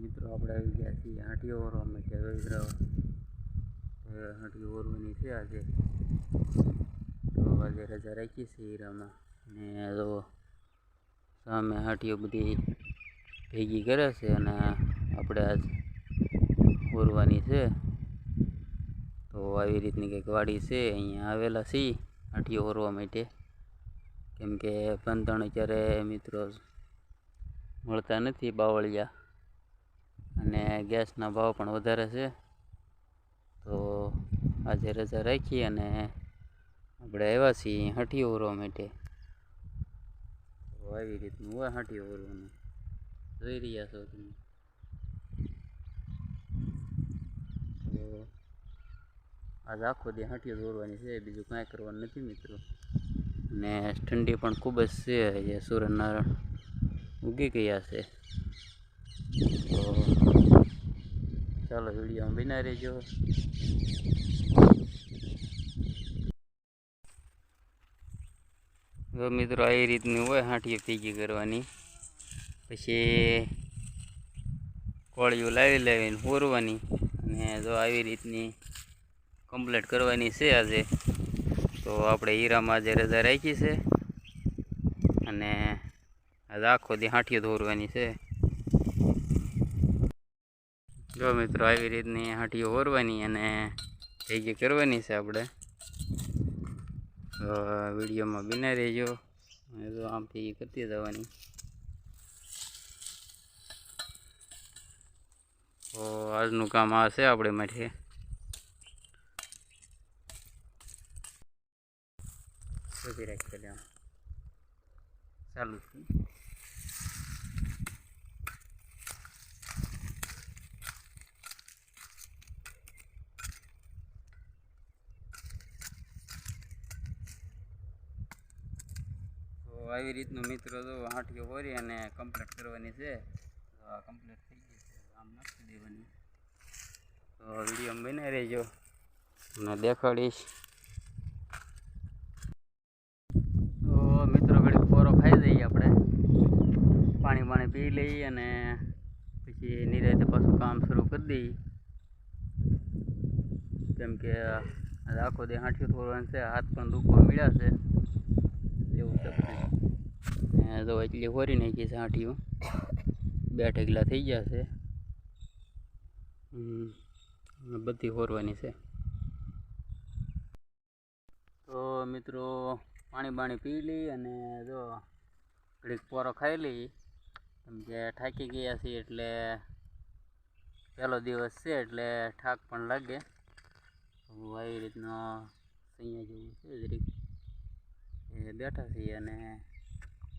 મિત્રો, આપણે આવી ગયા છીએ હાંટીઓ ઓરવા માટે વૈદ્રાવ હાંટીઓ ઓરવાની છે આજે. તો આજે રજા રાખીએ છીએ હીરામાં. ને જો સામે હાંટીઓ બધી ભેગી કરે છે અને આપણે આજ ઓરવાની છે. તો આવી રીતની કંઈક વાડી છે, અહીંયા આવેલા છીએ હાંટીઓ ઓરવા માટે. કેમ કે પંતણ અત્યારે મિત્રો મળતા નથી બાવળિયા. અને ગેસના ભાવ પણ વધારે છે. તો આજે રજા રાખી અને આપણે આવ્યા છીએ હટી ઓરવા માટે. તો આવી રીતનું હોય હટી ઓરવાનું. જોઈ રહ્યા છો તમે. તો આજે આખો દી હાંટીઓ દોરવાની છે, બીજું કાંઈ કરવાનું નથી મિત્રો. અને ઠંડી પણ ખૂબ જ છે જે સૂર્યનારાયણ ઉગી ગયા છે. તો ચાલો વિડીયોમાં બિના રહેજો. જો મિત્રો આવી રીતની હોય હાંટીઓ ભેગી કરવાની. પછી કોળીઓ લાવી લાવીને હોરવાની. અને જો આવી રીતની કમ્પ્લીટ કરવાની છે આજે, તો આપણે હીરામાં આજે રજા રાખી છે. અને આજે આખો દી હાંઠીઓ દોરવાની છે. જો મિત્રો, આવી રીતની હાંટીઓ ઓરવાની અને ભેગી કરવાની છે આપણે, તો વિડીયોમાં બિના રહેજો. તો આમ ભેગી કરતી જવાની. તો આજનું કામ આ છે આપણે માટે. ચાલુ છે. આવી રીતનું મિત્રો તો આંટીઓ હોરી અને કમ્પ્લીટ કરવાની છે. તો આ કમ્પ્લીટ થઈ ગઈ છે. આમ નાખી દેવાની. તો વીડિયો બનાવી રહેજો. અને દેખાડીશ. તો મિત્રો ઘડી પોરો ખાઈ દઈએ આપણે. પાણી પાણી પી લઈએ અને પછી નિરાતે પાછું કામ શરૂ કરી દઈએ. કેમ કે આખો દે હાંઠિયું થોડવાનું છે. હાથ પણ દુખવા મળ્યા છે. એવું બધું. ને તો એટલી હોરી નાખી છે હાંઠિયું બે ઢગલા થઈ ગયા છે. બધી હોરવાની છે. તો મિત્રો, પાણી બાણી પી લઈ અને જો ઘડીક પોરો ખાઈ લઈ કેમ કે થાકી ગયા છીએ એટલે પહેલો દિવસ છે એટલે થાક પણ લાગે. આવી રીતનો અહીંયા જેવું છે જરીક બેઠા છીએ અને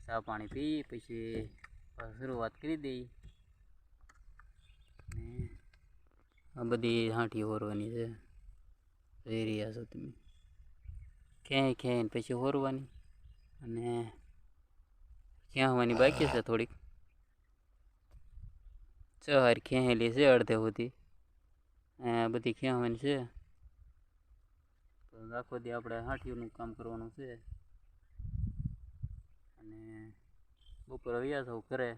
ચા પાણી પી, પછી શરૂઆત કરી દઈ. આ બધી હાંઠી હોરવાની છે. જોઈ રહ્યા છો તમે. ક્યાંય ક્યાંય પછી હોરવાની. અને ક્યાંવાની બાકી છે થોડીક? ચહાર ખેંચેલી છે અડધે સુધી. આ બધી ખેંચવાની છે? આખો દી આપણે હાંઠીઓનું કામ કરવાનું છે અને બપોર વ્યા સૌ ઘરે.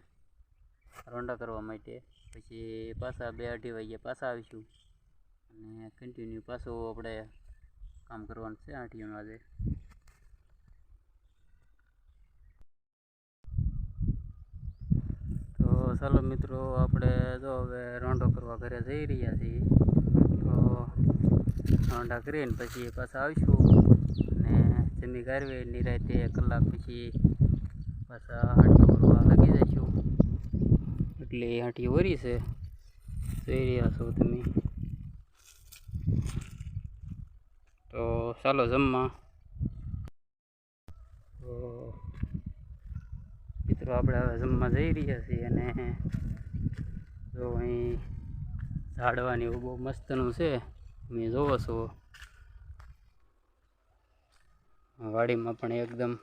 રોંડા કરવા માટે. પછી પાછા બે અઢી વાગે પાછા આવીશું. અને કન્ટિન્યુ પાછું આપણે કામ કરવાનું છે, આઠીઓનું આજે તો ચાલો મિત્રો, આપણે જો હવે રોંડો કરવા ઘરે જઈ રહ્યા છીએ, તો રોંડા કરીને પછી પાછા આવીશું. અને જમી ગારવી, નિરાતે કલાક પછી પાછા હાંટી ઓરવા લાગી જઈશું એટલી હાંટી ઓરી છે. જોઈ રહ્યા છો તમે. તો ચાલો જમવા. તો મિત્રો આપણે હવે જમવા જઈ રહ્યા છીએ અને જો અહીં ઝાડવાની એવું બહુ મસ્તનું છે. તમે જોવો છો. વાડીમાં પણ એકદમ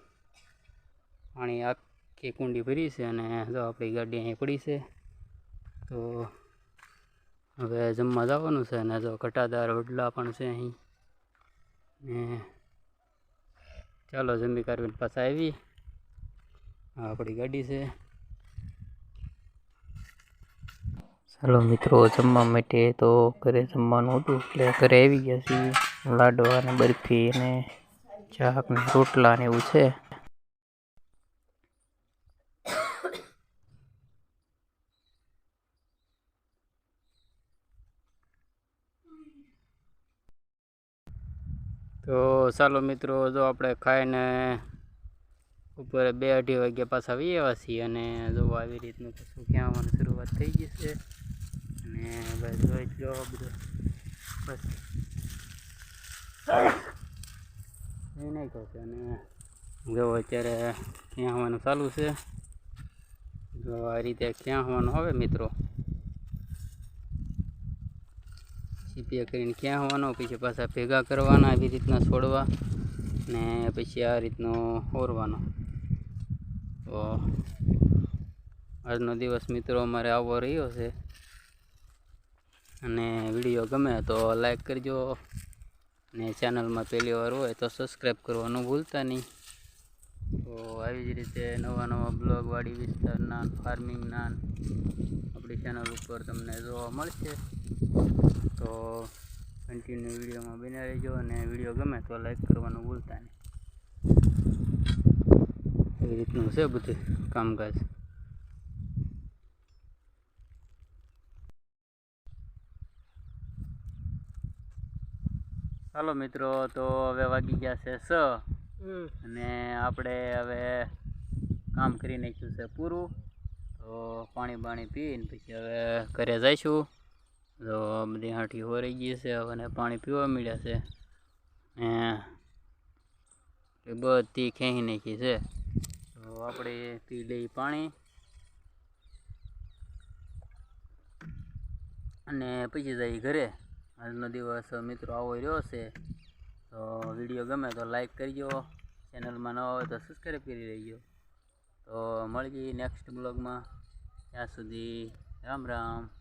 પાણી આખી કુંડી ભરી છે અને જો આપણી ગાડી અહીં પડી છે, તો હવે જમવા જવાનું છે અને જો ઘટાદાર વડલા પણ છે અહીં. ને ચાલો જમી કરવીને પાછા આવી આપણી ગાડી છે. ચાલો મિત્રો, જમવા માટે તો ઘરે જમવાનું હતું એટલે ઘરે આવી ગયા છીએ. લાડવા અને બરફી અને ચાક ને રોટલા ને એવું છે. તો ચાલો મિત્રો, જો આપણે ખાઈને ઉપર બે અઢી વાગ્યા પાછા આવી આવ્યા છીએ અને જો આવી રીતનું કશું ક્યાં શરૂઆત થઈ ગઈ છે. અને બસ જોઈ લો બધું. બસ. એ નહીં કહે છે અને જો અત્યારે ક્યાં આવવાનું ચાલુ છે? જો આ રીતે ક્યાં આવવાનું આવે મિત્રો? સીપીએ કરીને ક્યાં હોવાનો, પછી પાછા ભેગા કરવાના, આવી રીતના છોડવા ને પછી આ રીતનો ઓરવાનો. તો આજનો દિવસ મિત્રો અમારે આવો રહ્યો છે. અને વીડિયો ગમે તો લાઈક કરજો. ને ચેનલમાં પહેલી વાર હોય તો સબસ્ક્રાઈબ કરવાનું ભૂલતા નહીં. તો આવી જ રીતે નવા નવા બ્લોગ વાડી વિસ્તારના ફાર્મિંગના આપણી ચેનલ ઉપર તમને જોવા મળશે. તો કન્ટિન્યુ વિડીયોમાં બની રહેજો અને વીડિયો ગમે તો લાઈક કરવાનું ભૂલતા નહીં. એવી રીતનું છે બધું કામકાજ. ચાલો મિત્રો, તો હવે વાગી ગયા છે સ. અને આપણે હવે કામ કરી નાખ્યું છે પૂરું. તો પાણી બાણી પીને પછી હવે ઘરે જઈશું. તો બધી હાંઠી હોરાઈ ગઈ છે, હવે પાણી પીવા મળ્યા છે. એ બધી ખેંચી નાખી છે. તો આપણે પી લઈ પાણી. અને પછી જઈ ઘરે. આજનો દિવસ મિત્રો આવો રહ્યો છે. તો વીડિયો ગમે તો લાઈક કરજો. ચેનલમાં નવા હોય તો સબસ્ક્રાઈબ કરી લેજો. તો મળીએ નેક્સ્ટ બ્લોગમાં. ત્યાં સુધી રામ રામ.